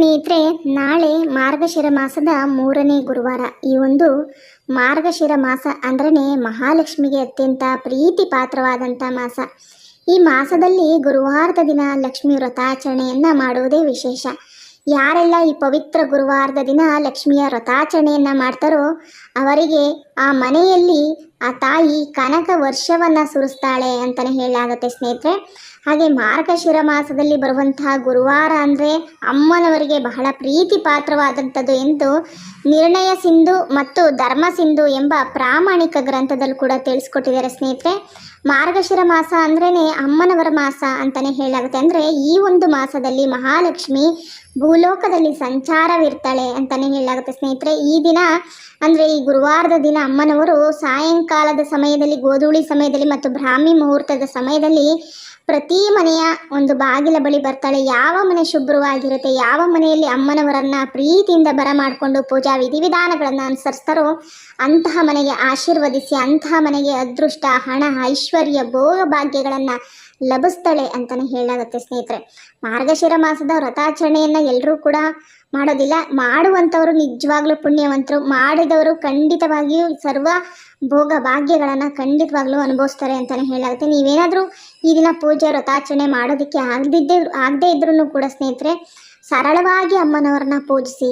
ಸ್ನೇಹಿತರೆ, ನಾಳೆ ಮಾರ್ಗಶಿರ ಮಾಸದ ಮೂರನೇ ಗುರುವಾರ. ಈ ಒಂದು ಮಾರ್ಗಶಿರ ಮಾಸ ಅಂದ್ರೆ ಮಹಾಲಕ್ಷ್ಮಿಗೆ ಅತ್ಯಂತ ಪ್ರೀತಿ ಪಾತ್ರವಾದಂಥ ಮಾಸ. ಈ ಮಾಸದಲ್ಲಿ ಗುರುವಾರದ ದಿನ ಲಕ್ಷ್ಮಿ ವ್ರತಾಚರಣೆಯನ್ನು ಮಾಡುವುದೇ ವಿಶೇಷ. ಯಾರೆಲ್ಲ ಈ ಪವಿತ್ರ ಗುರುವಾರದ ದಿನ ಲಕ್ಷ್ಮಿಯ ವ್ರತಾಚರಣೆಯನ್ನು ಮಾಡ್ತಾರೋ ಅವರಿಗೆ ಆ ಮನೆಯಲ್ಲಿ ಆ ತಾಯಿ ಕನಕ ವರ್ಷವನ್ನು ಸುರಿಸ್ತಾಳೆ ಅಂತಲೇ ಹೇಳಲಾಗುತ್ತೆ ಸ್ನೇಹಿತರೆ. ಹಾಗೆ ಮಾರ್ಗಶಿರ ಮಾಸದಲ್ಲಿ ಬರುವಂತಹ ಗುರುವಾರ ಅಂದರೆ ಅಮ್ಮನವರಿಗೆ ಬಹಳ ಪ್ರೀತಿ ಪಾತ್ರವಾದಂಥದ್ದು ಎಂದು ನಿರ್ಣಯ ಸಿಂಧು ಮತ್ತು ಧರ್ಮ ಸಿಂಧು ಎಂಬ ಪ್ರಾಮಾಣಿಕ ಗ್ರಂಥದಲ್ಲಿ ಕೂಡ ತಿಳಿಸ್ಕೊಟ್ಟಿದ್ದಾರೆ ಸ್ನೇಹಿತರೆ. ಮಾರ್ಗಶಿರ ಮಾಸ ಅಂದ್ರೇ ಅಮ್ಮನವರ ಮಾಸ ಅಂತಲೇ ಹೇಳಲಾಗುತ್ತೆ. ಅಂದರೆ ಈ ಒಂದು ಮಾಸದಲ್ಲಿ ಮಹಾಲಕ್ಷ್ಮಿ ಭೂಲೋಕದಲ್ಲಿ ಸಂಚಾರವಿರ್ತಾಳೆ ಅಂತಲೇ ಹೇಳಲಾಗುತ್ತೆ ಸ್ನೇಹಿತರೆ. ಈ ದಿನ ಅಂದರೆ ಗುರುವಾರದ ದಿನ ಅಮ್ಮನವರು ಸಾಯಂಕಾಲದ ಸಮಯದಲ್ಲಿ, ಗೋಧೂಳಿ ಸಮಯದಲ್ಲಿ ಮತ್ತು ಬ್ರಾಹ್ಮಿ ಮುಹೂರ್ತದ ಸಮಯದಲ್ಲಿ ಪ್ರತಿ ಮನೆಯ ಒಂದು ಬಾಗಿಲ ಬಳಿ ಬರ್ತಾಳೆ. ಯಾವ ಮನೆ ಶುಭ್ರವಾಗಿರುತ್ತೆ ಯಾವ ಮನೆಯಲ್ಲಿ ಅಮ್ಮನವರನ್ನ ಪ್ರೀತಿಯಿಂದ ಬರಮಾಡಿಕೊಂಡು ಪೂಜಾ ವಿಧಿವಿಧಾನಗಳನ್ನು ಅನುಸರಿಸ್ತಾರೋ ಅಂತಹ ಮನೆಗೆ ಆಶೀರ್ವದಿಸಿ, ಅಂತಹ ಮನೆಗೆ ಅದೃಷ್ಟ, ಹಣ, ಐಶ್ವರ್ಯ, ಭೋಗ ಭಾಗ್ಯಗಳನ್ನು ಲಭಿಸ್ತಾಳೆ ಅಂತಲೇ ಹೇಳಲಾಗುತ್ತೆ ಸ್ನೇಹಿತರೆ. ಮಾರ್ಗಶಿರ ಮಾಸದ ವ್ರತಾಚರಣೆಯನ್ನು ಎಲ್ಲರೂ ಕೂಡ ಮಾಡೋದಿಲ್ಲ. ಮಾಡುವಂಥವರು ನಿಜವಾಗ್ಲೂ ಪುಣ್ಯವಂತರು. ಮಾಡಿದವರು ಖಂಡಿತವಾಗಿಯೂ ಸರ್ವ ಭೋಗ ಭಾಗ್ಯಗಳನ್ನು ಖಂಡಿತವಾಗ್ಲೂ ಅನುಭವಿಸ್ತಾರೆ ಅಂತಲೇ ಹೇಳಾಗುತ್ತೆ ನೀವೇನಾದರೂ ಈ ದಿನ ಪೂಜೆ ವ್ರತಾಚರಣೆ ಮಾಡೋದಕ್ಕೆ ಆಗದಿದ್ದೇ, ಆಗದೇ ಇದ್ರೂ ಕೂಡ ಸ್ನೇಹಿತರೆ, ಸರಳವಾಗಿ ಅಮ್ಮನವ್ರನ್ನ ಪೂಜಿಸಿ,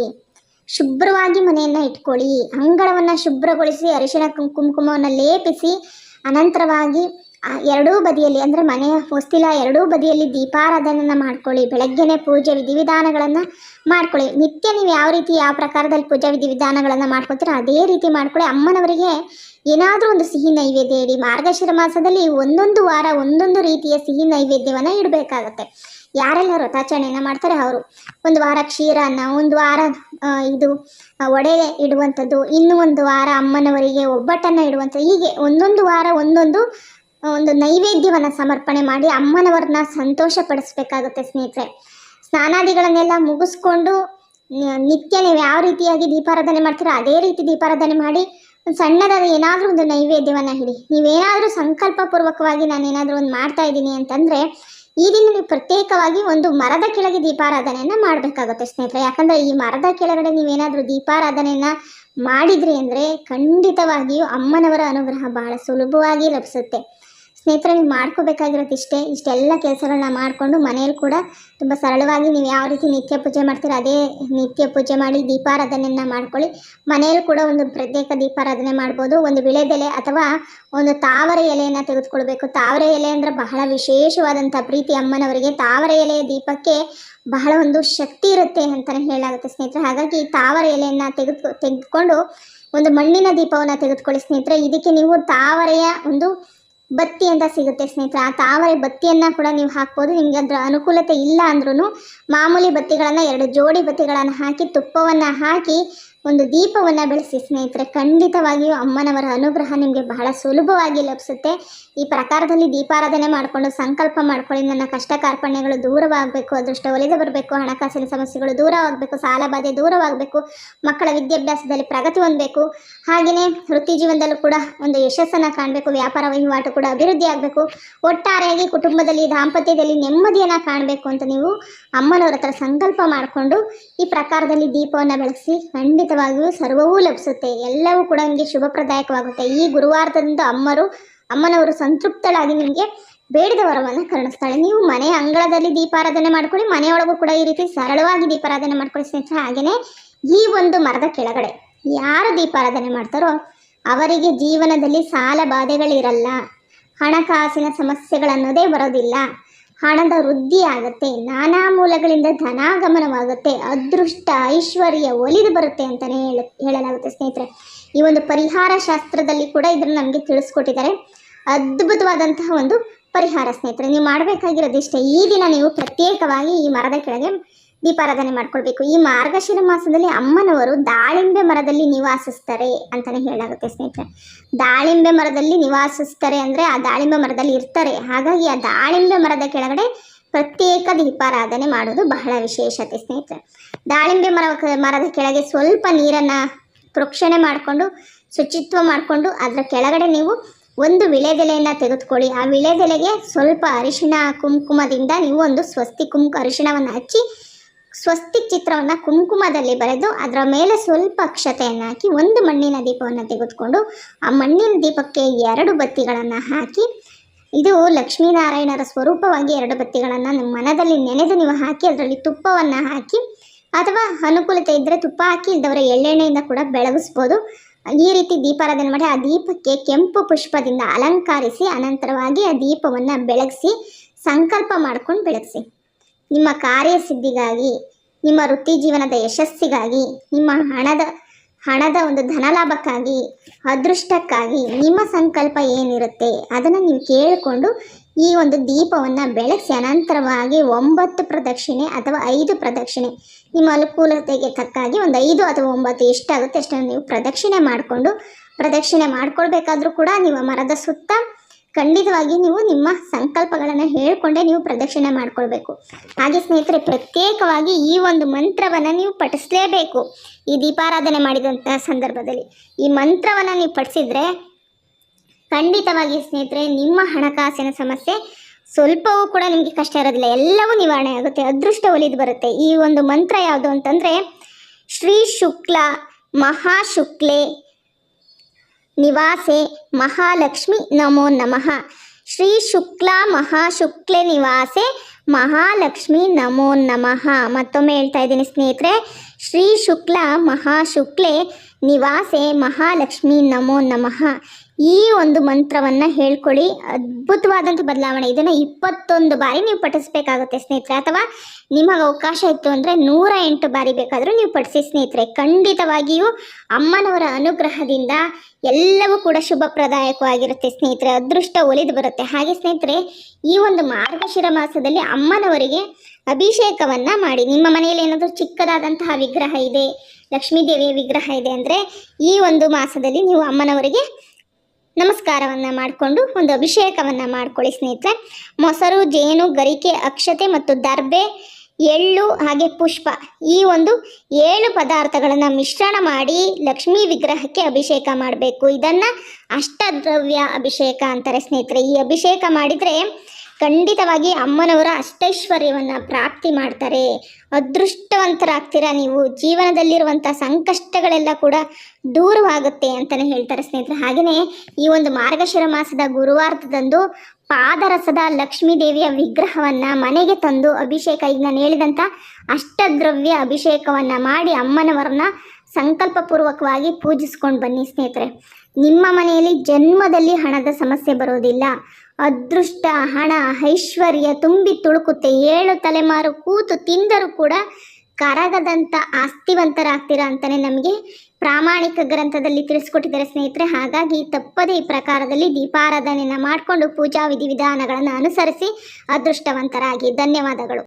ಶುಭ್ರವಾಗಿ ಮನೆಯನ್ನು ಇಟ್ಕೊಳ್ಳಿ, ಅಂಗಳವನ್ನು ಶುಭ್ರಗೊಳಿಸಿ, ಅರಿಶಿಣ ಕುಂಕುಮವನ್ನು ಲೇಪಿಸಿ, ಅನಂತರವಾಗಿ ಎರಡೂ ಬದಿಯಲ್ಲಿ, ಅಂದರೆ ಮನೆಯ ಹೊಸ್ತಿಲ ಎರಡೂ ಬದಿಯಲ್ಲಿ ದೀಪಾರಾಧನೆಯನ್ನು ಮಾಡ್ಕೊಳ್ಳಿ, ಬೆಳಗ್ಗೆನೆ ಪೂಜೆ ವಿಧಿವಿಧಾನಗಳನ್ನು ಮಾಡ್ಕೊಳ್ಳಿ. ನಿತ್ಯ ನೀವು ಯಾವ ರೀತಿ, ಯಾವ ಪ್ರಕಾರದಲ್ಲಿ ಪೂಜಾ ವಿಧಿವಿಧಾನಗಳನ್ನು ಮಾಡ್ಕೊತೀರೋ, ಅದೇ ರೀತಿ ಮಾಡ್ಕೊಳ್ಳಿ. ಅಮ್ಮನವರಿಗೆ ಏನಾದರೂ ಒಂದು ಸಿಹಿ ನೈವೇದ್ಯ ಇಡಿ, ಮಾರ್ಗಶಿರ ಮಾಸದಲ್ಲಿ ಒಂದೊಂದು ವಾರ ಒಂದೊಂದು ರೀತಿಯ ಸಿಹಿ ನೈವೇದ್ಯವನ್ನು ಇಡಬೇಕಾಗತ್ತೆ. ಯಾರೆಲ್ಲ ವ್ರತಾಚರಣೆಯನ್ನು ಮಾಡ್ತಾರೆ ಅವರು. ಒಂದು ವಾರ ಕ್ಷೀರನ್ನ, ಒಂದು ವಾರ ಇದು ಒಡೆ ಇಡುವಂಥದ್ದು, ಇನ್ನು ಒಂದು ವಾರ ಅಮ್ಮನವರಿಗೆ ಒಬ್ಬಟ್ಟನ್ನು ಇಡುವಂಥದ್ದು, ಹೀಗೆ ಒಂದೊಂದು ವಾರ ಒಂದೊಂದು ಒಂದು ನೈವೇದ್ಯವನ್ನು ಸಮರ್ಪಣೆ ಮಾಡಿ ಅಮ್ಮನವ್ರನ್ನ ಸಂತೋಷ ಪಡಿಸ್ಬೇಕಾಗುತ್ತೆ ಸ್ನೇಹಿತರೆ. ಸ್ನಾನಾದಿಗಳನ್ನೆಲ್ಲ ಮುಗಿಸ್ಕೊಂಡು ನಿತ್ಯ ನೀವು ಯಾವ ರೀತಿಯಾಗಿ ದೀಪಾರಾಧನೆ ಮಾಡ್ತೀರೋ ಅದೇ ರೀತಿ ದೀಪಾರಾಧನೆ ಮಾಡಿ ಒಂದು ಸಣ್ಣದಾದ ಏನಾದರೂ ಒಂದು ನೈವೇದ್ಯವನ್ನು ಹಿಡಿ ನೀವೇನಾದರೂ ಸಂಕಲ್ಪ ಪೂರ್ವಕವಾಗಿ ನಾನು ಏನಾದರೂ ಒಂದು ಮಾಡ್ತಾ ಇದ್ದೀನಿ ಅಂತಂದರೆ ಈ ದಿನ ನೀವು ಪ್ರತ್ಯೇಕವಾಗಿ ಒಂದು ಮರದ ಕೆಳಗೆ ದೀಪಾರಾಧನೆಯನ್ನು ಮಾಡಬೇಕಾಗುತ್ತೆ ಸ್ನೇಹಿತರೆ. ಯಾಕಂದರೆ ಈ ಮರದ ಕೆಳಗಡೆ ನೀವೇನಾದರೂ ದೀಪಾರಾಧನೆಯನ್ನು ಮಾಡಿದ್ರಿ ಅಂದರೆ ಖಂಡಿತವಾಗಿಯೂ ಅಮ್ಮನವರ ಅನುಗ್ರಹ ಬಹಳ ಸುಲಭವಾಗಿ ಲಭಿಸುತ್ತೆ. ಸ್ನೇಹಿತರೆ, ನೀವು ಮಾಡ್ಕೋಬೇಕಾಗಿರೋದು ಇಷ್ಟೇ. ಇಷ್ಟೆಲ್ಲ ಕೆಲಸಗಳನ್ನ ಮಾಡಿಕೊಂಡು ಮನೆಯಲ್ಲಿ ಕೂಡ ತುಂಬ ಸರಳವಾಗಿ ನೀವು ಯಾವ ರೀತಿ ನಿತ್ಯ ಪೂಜೆ ಮಾಡ್ತೀರೋ ಅದೇ ನಿತ್ಯ ಪೂಜೆ ಮಾಡಿ ದೀಪಾರಾಧನೆಯನ್ನು ಮಾಡ್ಕೊಳ್ಳಿ. ಮನೆಯಲ್ಲಿ ಕೂಡ ಒಂದು ಪ್ರತ್ಯೇಕ ದೀಪಾರಾಧನೆ ಮಾಡ್ಬೋದು. ಒಂದು ವಿಳೆದೆಲೆ ಅಥವಾ ಒಂದು ತಾವರೆ ಎಲೆಯನ್ನು ತೆಗೆದುಕೊಳ್ಬೇಕು. ತಾವರೆ ಎಲೆ ಅಂದರೆ ಬಹಳ ವಿಶೇಷವಾದಂಥ ಪ್ರೀತಿ ಅಮ್ಮನವರಿಗೆ. ತಾವರೆ ಎಲೆಯ ದೀಪಕ್ಕೆ ಬಹಳ ಒಂದು ಶಕ್ತಿ ಇರುತ್ತೆ ಅಂತಲೇ ಹೇಳಲಾಗುತ್ತೆ ಸ್ನೇಹಿತರೆ. ಹಾಗಾಗಿ ತಾವರೆ ಎಲೆಯನ್ನು ತೆಗೆದು ತೆಗೆದುಕೊಂಡು ಒಂದು ಮಣ್ಣಿನ ದೀಪವನ್ನು ತೆಗೆದುಕೊಳ್ಳಿ ಸ್ನೇಹಿತರೆ. ಇದಕ್ಕೆ ನೀವು ತಾವರೆಯ ಒಂದು ಬತ್ತಿ ಅಂತ ಸಿಗುತ್ತೆ ಸ್ನೇಹಿತರೆ. ಆ ತಾವರೆ ಬತ್ತಿಯನ್ನು ಕೂಡ ನೀವು ಹಾಕ್ಬೋದು. ನಿಮಗೆ ಅದರ ಅನುಕೂಲತೆ ಇಲ್ಲ ಅಂದ್ರೂ ಮಾಮೂಲಿ ಬತ್ತಿಗಳನ್ನು, ಎರಡು ಜೋಡಿ ಬತ್ತಿಗಳನ್ನು ಹಾಕಿ ತುಪ್ಪವನ್ನು ಹಾಕಿ ಒಂದು ದೀಪವನ್ನು ಬೆಳೆಸಿ ಸ್ನೇಹಿತರೆ, ಖಂಡಿತವಾಗಿಯೂ ಅಮ್ಮನವರ ಅನುಗ್ರಹ ನಿಮಗೆ ಬಹಳ ಸುಲಭವಾಗಿ ಲಭಿಸುತ್ತೆ. ಈ ಪ್ರಕಾರದಲ್ಲಿ ದೀಪಾರಾಧನೆ ಮಾಡಿಕೊಂಡು ಸಂಕಲ್ಪ ಮಾಡ್ಕೊಳ್ಳಿ. ನನ್ನ ಕಷ್ಟ ಕಾರ್ಪಣ್ಯಗಳು ದೂರವಾಗಬೇಕು, ಅದೃಷ್ಟ ಒಲಿದು ಬರಬೇಕು, ಹಣಕಾಸಿನ ಸಮಸ್ಯೆಗಳು ದೂರವಾಗಬೇಕು, ಸಾಲ ಬಾಧೆ ದೂರವಾಗಬೇಕು, ಮಕ್ಕಳ ವಿದ್ಯಾಭ್ಯಾಸದಲ್ಲಿ ಪ್ರಗತಿ ಹೊಂದಬೇಕು. ಹಾಗೆಯೇ ವೃತ್ತಿ ಜೀವನದಲ್ಲೂ ಕೂಡ ಒಂದು ಯಶಸ್ಸನ್ನು ಕಾಣಬೇಕು, ವ್ಯಾಪಾರ ವಹಿವಾಟು ಕೂಡ ಅಭಿವೃದ್ಧಿ ಆಗಬೇಕು. ಒಟ್ಟಾರೆಯಾಗಿ ಕುಟುಂಬದಲ್ಲಿ ದಾಂಪತ್ಯದಲ್ಲಿ ನೆಮ್ಮದಿಯನ್ನು ಕಾಣಬೇಕು ಅಂತ ನೀವು ಅಮ್ಮನವರ ಹತ್ರ ಸಂಕಲ್ಪ ಮಾಡಿಕೊಂಡು ಈ ಪ್ರಕಾರದಲ್ಲಿ ದೀಪವನ್ನು ಬೆಳೆಸಿ ಖಂಡಿತವಾಗಿಯೂ ಸರ್ವವೂ ಲಭಿಸುತ್ತೆ. ಎಲ್ಲವೂ ಕೂಡ ನಿಮಗೆ ಶುಭಪ್ರದಾಯಕವಾಗುತ್ತೆ. ಈ ಗುರುವಾರದಂದು ಅಮ್ಮರು, ಅಮ್ಮನವರು ಸಂತೃಪ್ತಳಾಗಿ ನಿಮಗೆ ಬೇಡಿದ ವರವನ್ನು ಕರುಣಿಸ್ತಾಳೆ. ನೀವು ಮನೆ ಅಂಗಳದಲ್ಲಿ ದೀಪಾರಾಧನೆ ಮಾಡ್ಕೊಳ್ಳಿ, ಮನೆಯೊಳಗೂ ಕೂಡ ಈ ರೀತಿ ಸರಳವಾಗಿ ದೀಪಾರಾಧನೆ ಮಾಡ್ಕೊಳ್ಳಿ ಸ್ನೇಹಿತರೆ. ಹಾಗೆಯೇ ಈ ಒಂದು ಮರದ ಕೆಳಗಡೆ ಯಾರು ದೀಪಾರಾಧನೆ ಮಾಡ್ತಾರೋ ಅವರಿಗೆ ಜೀವನದಲ್ಲಿ ಸಾಲ ಬಾಧೆಗಳಿರಲ್ಲ. ಹಣಕಾಸಿನ ಸಮಸ್ಯೆಗಳನ್ನೋದೇ ಬರೋದಿಲ್ಲ. ಹಣದ ವೃದ್ಧಿ ಆಗುತ್ತೆ, ನಾನಾ ಮೂಲಗಳಿಂದ ಧನಾಗಮನವಾಗುತ್ತೆ, ಅದೃಷ್ಟ, ಐಶ್ವರ್ಯ ಒಲಿದು ಬರುತ್ತೆ ಅಂತಲೇ ಹೇಳ, ಹೇಳಲಾಗುತ್ತೆ ಸ್ನೇಹಿತರೆ. ಈ ಒಂದು ಪರಿಹಾರ ಶಾಸ್ತ್ರದಲ್ಲಿ ಕೂಡ ಇದನ್ನು ನಮಗೆ ತಿಳಿಸ್ಕೊಟ್ಟಿದ್ದಾರೆ. ಅದ್ಭುತವಾದಂತಹ ಒಂದು ಪರಿಹಾರ ಸ್ನೇಹಿತರೆ. ನೀವು ಮಾಡಬೇಕಾಗಿರೋದು ಇಷ್ಟೇ ಈ ದಿನ ನೀವು ಪ್ರತ್ಯೇಕವಾಗಿ ಈ ಮರದ ಕೆಳಗೆ ದೀಪಾರಾಧನೆ ಮಾಡ್ಕೊಳ್ಬೇಕು. ಈ ಮಾರ್ಗಶಿರ ಮಾಸದಲ್ಲಿ ಅಮ್ಮನವರು ದಾಳಿಂಬೆ ಮರದಲ್ಲಿ ನಿವಾಸಿಸ್ತಾರೆ ಅಂತಲೇ ಹೇಳಾಗುತ್ತೆ ಸ್ನೇಹಿತರೆ. ದಾಳಿಂಬೆ ಮರದಲ್ಲಿ ನಿವಾಸಿಸ್ತಾರೆ ಅಂದರೆ ಆ ದಾಳಿಂಬೆ ಮರದಲ್ಲಿ ಇರ್ತಾರೆ. ಹಾಗಾಗಿ ಆ ದಾಳಿಂಬೆ ಮರದ ಕೆಳಗಡೆ ಪ್ರತ್ಯೇಕ ದೀಪಾರಾಧನೆ ಮಾಡೋದು ಬಹಳ ವಿಶೇಷತೆ ಸ್ನೇಹಿತರೆ. ದಾಳಿಂಬೆ ಮರ, ಮರದ ಕೆಳಗೆ ಸ್ವಲ್ಪ ನೀರನ್ನು ಪ್ರೋಕ್ಷಣೆ ಮಾಡಿಕೊಂಡು, ಶುಚಿತ್ವ ಮಾಡಿಕೊಂಡು ಅದರ ಕೆಳಗಡೆ ನೀವು ಒಂದು ವಿಳೆದೆಲೆಯನ್ನು ತೆಗೆದುಕೊಳ್ಳಿ. ಆ ವಿಳೆದೆಲೆಗೆ ಸ್ವಲ್ಪ ಅರಿಶಿಣ ಕುಂಕುಮದಿಂದ ನೀವು ಒಂದು ಸ್ವಸ್ತಿ ಕುಂಕು, ಅರಿಶಿಣವನ್ನು ಹಚ್ಚಿ ಸ್ವಸ್ತಿಕ್ ಚಿತ್ರವನ್ನು ಕುಂಕುಮದಲ್ಲಿ ಬರೆದು ಅದರ ಮೇಲೆ ಸ್ವಲ್ಪ ಅಕ್ಷತೆಯನ್ನು ಹಾಕಿ ಒಂದು ಮಣ್ಣಿನ ದೀಪವನ್ನು ತೆಗೆದುಕೊಂಡು ಆ ಮಣ್ಣಿನ ದೀಪಕ್ಕೆ ಎರಡು ಬತ್ತಿಗಳನ್ನು ಹಾಕಿ ಇದು ಲಕ್ಷ್ಮೀನಾರಾಯಣರ ಸ್ವರೂಪವಾಗಿ ಎರಡು ಬತ್ತಿಗಳನ್ನು ನಿಮ್ಮ ಮನದಲ್ಲಿ ನೆನೆದು ನೀವು ಹಾಕಿ ಅದರಲ್ಲಿ ತುಪ್ಪವನ್ನು ಹಾಕಿ ಅಥವಾ ಅನುಕೂಲತೆ ಇದ್ದರೆ ತುಪ್ಪ ಹಾಕಿ ಇದ್ದವರ ಎಳ್ಳೆಣ್ಣೆಯಿಂದ ಕೂಡ ಬೆಳಗಿಸ್ಬೋದು. ಈ ರೀತಿ ದೀಪಾರಾಧನೆ ಮಾಡಿ ಆ ದೀಪಕ್ಕೆ ಕೆಂಪು ಪುಷ್ಪದಿಂದ ಅಲಂಕರಿಸಿ ಅನಂತರವಾಗಿ ಆ ದೀಪವನ್ನು ಬೆಳಗಿಸಿ ಸಂಕಲ್ಪ ಮಾಡ್ಕೊಂಡು ಬೆಳಗಿಸಿ. ನಿಮ್ಮ ಕಾರ್ಯಸಿದ್ಧಿಗಾಗಿ, ನಿಮ್ಮ ವೃತ್ತಿ ಜೀವನದ ಯಶಸ್ಸಿಗಾಗಿ, ನಿಮ್ಮ ಹಣದ ಹಣದ ಒಂದು ಧನಲಾಭಕ್ಕಾಗಿ, ಅದೃಷ್ಟಕ್ಕಾಗಿ ನಿಮ್ಮ ಸಂಕಲ್ಪ ಏನಿರುತ್ತೆ ಅದನ್ನು ನೀವು ಕೇಳಿಕೊಂಡು ಈ ಒಂದು ದೀಪವನ್ನು ಬೆಳೆಸಿ ಅನಂತರವಾಗಿ ಒಂಬತ್ತು ಪ್ರದಕ್ಷಿಣೆ ಅಥವಾ ಐದು ಪ್ರದಕ್ಷಿಣೆ, ನಿಮ್ಮ ಅನುಕೂಲತೆಗೆ ತಕ್ಕಾಗಿ ಒಂದು ಐದು ಅಥವಾ ಒಂಬತ್ತು ಎಷ್ಟಾಗುತ್ತೆ ಅಷ್ಟನ್ನು ನೀವು ಪ್ರದಕ್ಷಿಣೆ ಮಾಡಿಕೊಂಡು, ಪ್ರದಕ್ಷಿಣೆ ಮಾಡ್ಕೊಳ್ಬೇಕಾದ್ರೂ ಕೂಡ ನಿಮ್ಮ ಮರದ ಸುತ್ತ ಖಂಡಿತವಾಗಿ ನೀವು ನಿಮ್ಮ ಸಂಕಲ್ಪಗಳನ್ನು ಹೇಳಿಕೊಂಡೇ ನೀವು ಪ್ರದಕ್ಷಿಣೆ ಮಾಡಿಕೊಳ್ಬೇಕು. ಹಾಗೆ ಸ್ನೇಹಿತರೆ, ಪ್ರತ್ಯೇಕವಾಗಿ ಈ ಒಂದು ಮಂತ್ರವನ್ನು ನೀವು ಪಠಿಸಲೇಬೇಕು. ಈ ದೀಪಾರಾಧನೆ ಮಾಡಿದಂಥ ಸಂದರ್ಭದಲ್ಲಿ ಈ ಮಂತ್ರವನ್ನು ನೀವು ಪಠಿಸಿದರೆ ಖಂಡಿತವಾಗಿ ಸ್ನೇಹಿತರೆ, ನಿಮ್ಮ ಹಣಕಾಸಿನ ಸಮಸ್ಯೆ ಸ್ವಲ್ಪವೂ ಕೂಡ ನಿಮಗೆ ಕಷ್ಟ ಇರೋದಿಲ್ಲ. ಎಲ್ಲವೂ ನಿವಾರಣೆ ಆಗುತ್ತೆ. ಅದೃಷ್ಟ ಒಲಿದು ಬರುತ್ತೆ. ಈ ಒಂದು ಮಂತ್ರ ಯಾವುದು ಅಂತಂದರೆ, ಶ್ರೀ ಶುಕ್ಲ ಮಹಾಶುಕ್ಲೆ ನಿವಾಸೆ ಮಹಾಲಕ್ಷ್ಮಿ ನಮೋ ನಮಃ ಶ್ರೀ ಶುಕ್ಲ ಮಹಾಶುಕ್ಲೆ ನಿವಾಸೆ ಮಹಾಲಕ್ಷ್ಮಿ ನಮೋ ನಮಃ ಮತ್ತೊಮ್ಮೆ ಹೇಳ್ತಾ ಇದ್ದೀನಿ ಸ್ನೇಹಿತರೆ, ಶ್ರೀ ಶುಕ್ಲ ಮಹಾಶುಕ್ಲೆ ನಿವಾಸೆ ಮಹಾಲಕ್ಷ್ಮಿ ನಮೋ ನಮಃ। ಈ ಒಂದು ಮಂತ್ರವನ್ನು ಹೇಳ್ಕೊಳ್ಳಿ. ಅದ್ಭುತವಾದಂಥ ಬದಲಾವಣೆ. ಇದನ್ನು ಇಪ್ಪತ್ತೊಂದು ಬಾರಿ ನೀವು ಪಠಿಸ್ಬೇಕಾಗುತ್ತೆ ಸ್ನೇಹಿತರೆ. ಅಥವಾ ನಿಮಗೆ ಅವಕಾಶ ಇತ್ತು ಅಂದರೆ ನೂರ ಎಂಟು ಬಾರಿ ಬೇಕಾದರೂ ನೀವು ಪಠಿಸಿ ಸ್ನೇಹಿತರೆ. ಖಂಡಿತವಾಗಿಯೂ ಅಮ್ಮನವರ ಅನುಗ್ರಹದಿಂದ ಎಲ್ಲವೂ ಕೂಡ ಶುಭಪ್ರದಾಯಕವಾಗಿರುತ್ತೆ ಸ್ನೇಹಿತರೆ. ಅದೃಷ್ಟ ಒಲಿದು ಬರುತ್ತೆ. ಹಾಗೆ ಸ್ನೇಹಿತರೆ, ಈ ಒಂದು ಮಾರ್ಗಶಿರ ಮಾಸದಲ್ಲಿ ಅಮ್ಮನವರಿಗೆ ಅಭಿಷೇಕವನ್ನು ಮಾಡಿ. ನಿಮ್ಮ ಮನೆಯಲ್ಲಿ ಏನಾದರೂ ಚಿಕ್ಕದಾದಂತಹ ವಿಗ್ರಹ ಇದೆ ಲಕ್ಷ್ಮೀ ದೇವಿಯ ವಿಗ್ರಹ ಇದೆ ಅಂದರೆ ಈ ಒಂದು ಮಾಸದಲ್ಲಿ ನೀವು ಅಮ್ಮನವರಿಗೆ ನಮಸ್ಕಾರವನ್ನು ಮಾಡಿಕೊಂಡು ಒಂದು ಅಭಿಷೇಕವನ್ನು ಮಾಡಿಕೊಳ್ಳಿ ಸ್ನೇಹಿತರೆ. ಮೊಸರು, ಜೇನು, ಗರಿಕೆ, ಅಕ್ಷತೆ ಮತ್ತು ದರ್ಬೆ, ಎಳ್ಳು ಹಾಗೆ ಪುಷ್ಪ ಈ ಒಂದು ಏಳು ಪದಾರ್ಥಗಳನ್ನು ಮಿಶ್ರಣ ಮಾಡಿ ಲಕ್ಷ್ಮೀ ವಿಗ್ರಹಕ್ಕೆ ಅಭಿಷೇಕ ಮಾಡಬೇಕು. ಇದನ್ನು ಅಷ್ಟದ್ರವ್ಯ ಅಭಿಷೇಕ ಅಂತಾರೆ ಸ್ನೇಹಿತರೆ. ಈ ಅಭಿಷೇಕ ಮಾಡಿದರೆ ಖಂಡಿತವಾಗಿ ಅಮ್ಮನವರ ಅಷ್ಟೈಶ್ವರ್ಯವನ್ನು ಪ್ರಾಪ್ತಿ ಮಾಡ್ತಾರೆ. ಅದೃಷ್ಟವಂತರಾಗ್ತೀರಾ ನೀವು? ಜೀವನದಲ್ಲಿರುವಂಥ ಸಂಕಷ್ಟಗಳೆಲ್ಲ ಕೂಡ ದೂರವಾಗುತ್ತೆ ಅಂತಲೇ ಹೇಳ್ತಾರೆ ಸ್ನೇಹಿತರೆ. ಹಾಗೆಯೇ ಈ ಒಂದು ಮಾರ್ಗಶಿರ ಮಾಸದ ಗುರುವಾರದಂದು ಪಾದರಸದ ಲಕ್ಷ್ಮೀ ದೇವಿಯ ವಿಗ್ರಹವನ್ನು ಮನೆಗೆ ತಂದು ಅಭಿಷೇಕ, ಈಗ ನಾನು ಹೇಳಿದಂಥ ಅಷ್ಟದ್ರವ್ಯ ಅಭಿಷೇಕವನ್ನು ಮಾಡಿ ಅಮ್ಮನವರನ್ನ ಸಂಕಲ್ಪಪೂರ್ವಕವಾಗಿ ಪೂಜಿಸ್ಕೊಂಡು ಬನ್ನಿ ಸ್ನೇಹಿತರೆ. ನಿಮ್ಮ ಮನೆಯಲ್ಲಿ ಜನ್ಮದಲ್ಲಿ ಹಣದ ಸಮಸ್ಯೆ ಬರೋದಿಲ್ಲ. ಅದೃಷ್ಟ, ಹಣ, ಐಶ್ವರ್ಯ ತುಂಬಿ ತುಳುಕುತ್ತೆ. ಏಳು ತಲೆಮಾರು ಕೂತು ತಿಂದರೂ ಕೂಡ ಕರಗದಂಥ ಆಸ್ತಿವಂತರಾಗ್ತೀರಾ ಅಂತಲೇ ನಮಗೆ ಪ್ರಾಮಾಣಿಕ ಗ್ರಂಥದಲ್ಲಿ ತಿಳಿಸ್ಕೊಟ್ಟಿದ್ದಾರೆ ಸ್ನೇಹಿತರೆ. ಹಾಗಾಗಿ ತಪ್ಪದೇ ಈ ಪ್ರಕಾರದಲ್ಲಿ ದೀಪಾರಾಧನೆಯನ್ನು ಮಾಡಿಕೊಂಡು ಪೂಜಾ ವಿಧಿವಿಧಾನಗಳನ್ನು ಅನುಸರಿಸಿ ಅದೃಷ್ಟವಂತರಾಗಿ. ಧನ್ಯವಾದಗಳು.